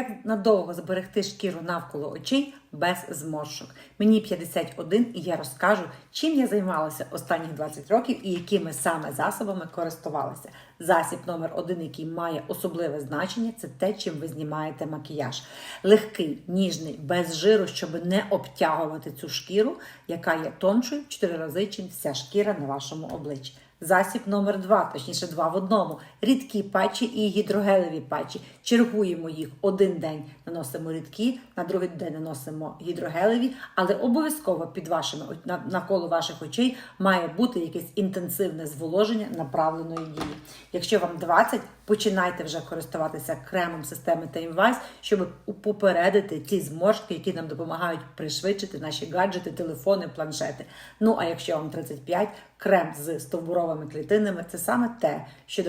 Як надовго зберегти шкіру навколо очей без зморшок? Мені 51 і я розкажу, чим я займалася останні 20 років і якими саме засобами користувалася. Засіб номер один, який має особливе значення, це те, чим ви знімаєте макіяж. Легкий, ніжний, без жиру, щоб не обтягувати цю шкіру, яка є тоншою в 4 рази, чим вся шкіра на вашому обличчі. Засіб номер два, точніше, два в одному. Рідкі патчі і гідрогелеві патчі. Чергуємо їх один день, наносимо рідкі, на другий день наносимо гідрогелеві, але обов'язково під вашими навколо ваших очей має бути якесь інтенсивне зволоження направленої дії. Якщо вам 20, починайте вже користуватися кремом системи Timewise, щоб попередити ті зморшки, які нам допомагають пришвидшити наші гаджети, телефони, планшети. Ну а якщо вам 35, крем з стовбуровими клітинами. Це саме те, що